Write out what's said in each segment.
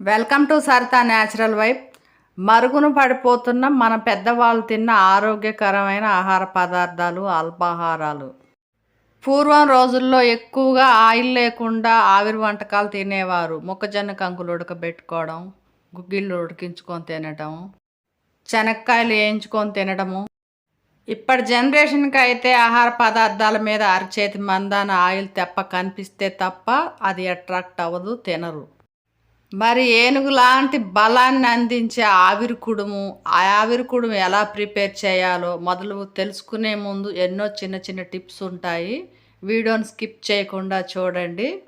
Welcome to Saritha natural wife మరుగున పడిపోతున్న మన పెద్దవాళ్ళు తిన్న ఆరోగ్యకరమైన ఆహార పదార్థాలు అల్పాహారాలు. పూర్వం రోజుల్లో ఎక్కువగా ఆయిల్ లేకుండా ఆవిరి వంటకాలు తినేవారు. మొక్కజొన్న కంకులు ఉడకబెట్టుకోవడం గుగ్గిళ్ళు ఉడికించుకొని తినడం శనక్కాయలు వేయించుకొని తినడము ఇప్పటి జనరేషన్కి అయితే ఆహార పదార్థాల మీద అరచేతి మందాన ఆయిల్ తెప్ప కనిపిస్తే తప్ప అది అట్రాక్ట్ అవ్వదు తినరు. మరి ఏనుగు లాంటి బలాన్ని అందించే ఆవిరి కుడుము ఆ ఆవిరి కుడుము ఎలా ప్రిపేర్ చేయాలో మొదలు తెలుసుకునే ముందు ఎన్నో చిన్న చిన్న టిప్స్ ఉంటాయి. వీడియోని స్కిప్ చేయకుండా చూడండి.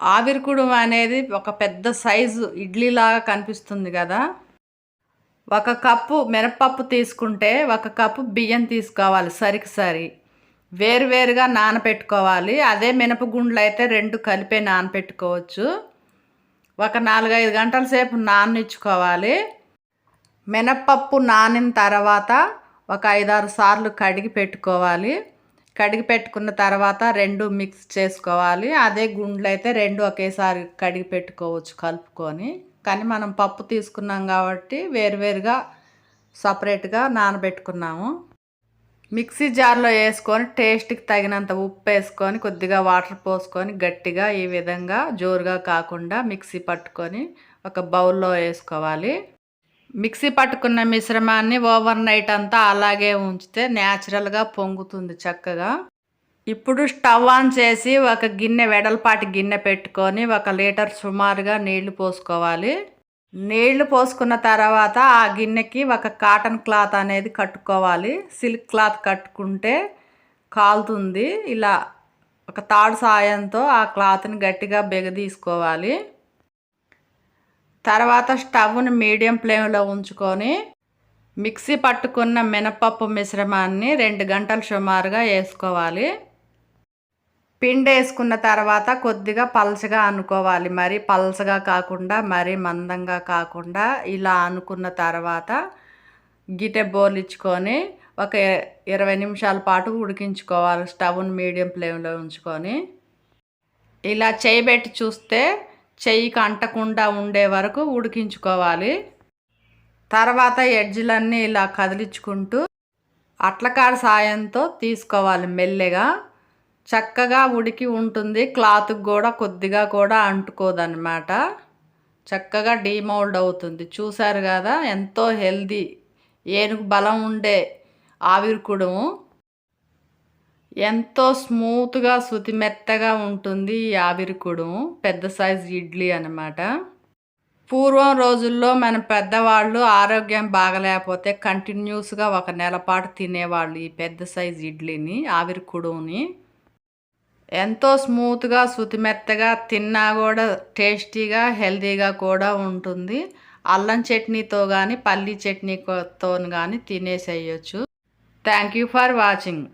ఆవిరి కుడుము అనేది ఒక పెద్ద సైజు ఇడ్లీలాగా కనిపిస్తుంది కదా. ఒక కప్పు మినపప్పు తీసుకుంటే ఒక కప్పు బియ్యం తీసుకోవాలి సరికి సరి. వేరువేరుగా నానబెట్టుకోవాలి అదే మినపగుండ్లు అయితే రెండు కలిపే నానబెట్టుకోవచ్చు ఒక నాలుగైదు గంటల సేపు నాననిచ్చుకోవాలి. మినప్పప్పు నానిన తర్వాత ఒక ఐదారు సార్లు కడిగి పెట్టుకోవాలి. కడిగి పెట్టుకున్న తర్వాత రెండు మిక్స్ చేసుకోవాలి. అదే గుండ్లు అయితే రెండు ఒకేసారి కడిగి పెట్టుకోవచ్చు కలుపుకొని. కానీ మనం పప్పు తీసుకున్నాం కాబట్టి వేరువేరుగా సపరేట్గా నానబెట్టుకున్నాము. మిక్సీ జార్లో వేసుకొని టేస్ట్కి తగినంత ఉప్పు వేసుకొని కొద్దిగా వాటర్ పోసుకొని గట్టిగా ఈ విధంగా జోరుగా కాకుండా మిక్సీ పట్టుకొని ఒక బౌల్లో వేసుకోవాలి. మిక్సీ పట్టుకున్న మిశ్రమాన్ని ఓవర్ నైట్ అంతా అలాగే ఉంచితే న్యాచురల్గా పొంగుతుంది చక్కగా. ఇప్పుడు స్టవ్ ఆన్ చేసి ఒక గిన్నె వెడల్పాటి గిన్నె పెట్టుకొని ఒక లీటర్ సుమారుగా నీళ్ళు పోసుకోవాలి. నీళ్ళు పోసుకున్న తర్వాత ఆ గిన్నెకి ఒక కాటన్ క్లాత్ అనేది కట్టుకోవాలి. సిల్క్ క్లాత్ కట్టుకుంటే కాలుతుంది. ఇలా ఒక తాడు సాయంతో ఆ క్లాత్ని గట్టిగా బెగదీసుకోవాలి. తర్వాత స్టవ్ని మీడియం ఫ్లేమ్లో ఉంచుకొని మిక్సీ పట్టుకున్న మినపప్పు మిశ్రమాన్ని రెండు గంటలు సుమారుగా వేసుకోవాలి. పిండి వేసుకున్న తర్వాత కొద్దిగా పలచగా అనుకోవాలి. మరి పలచగా కాకుండా మరీ మందంగా కాకుండా ఇలా అనుకున్న తర్వాత గిటె బోర్లిచ్చుకొని ఒక ఇరవై నిమిషాల పాటు ఉడికించుకోవాలి. స్టవ్ను మీడియం ఫ్లేమ్లో ఉంచుకొని. ఇలా చేయబెట్టి చూస్తే చెయ్యికి అంటకుండా ఉండే వరకు ఉడికించుకోవాలి. తర్వాత ఎడ్జ్లన్నీ ఇలా కదిలించుకుంటూ అట్లకాడ సాయంతో తీసుకోవాలి మెల్లెగా. చక్కగా ఉడికి ఉంటుంది. క్లాత్కి కూడా కొద్దిగా కూడా అంటుకోదనమాట చక్కగా డీమౌల్డ్ అవుతుంది. చూసారు కదా? ఎంతో హెల్దీ ఏనుగు బలం ఉండే ఆవిరికుడు. ఎంతో స్మూత్గా శుతిమెత్తగా ఉంటుంది ఈ ఆవిరికుడు. పెద్ద సైజు ఇడ్లీ అనమాట పూర్వం రోజుల్లో మన పెద్దవాళ్ళు ఆరోగ్యం బాగలేకపోతే కంటిన్యూస్గా ఒక నెల పాటు తినేవాళ్ళు ఈ పెద్ద సైజు ఇడ్లీని ఆవిరికుడుని. ఎంతో స్మూత్గా శుతిమెత్తగా తిన్నా కూడా టేస్టీగా హెల్తీగా కూడా ఉంటుంది. అల్లం చట్నీతో కానీ పల్లీ చట్నీతో కానీ తినేసేయచ్చు. Thank you for watching.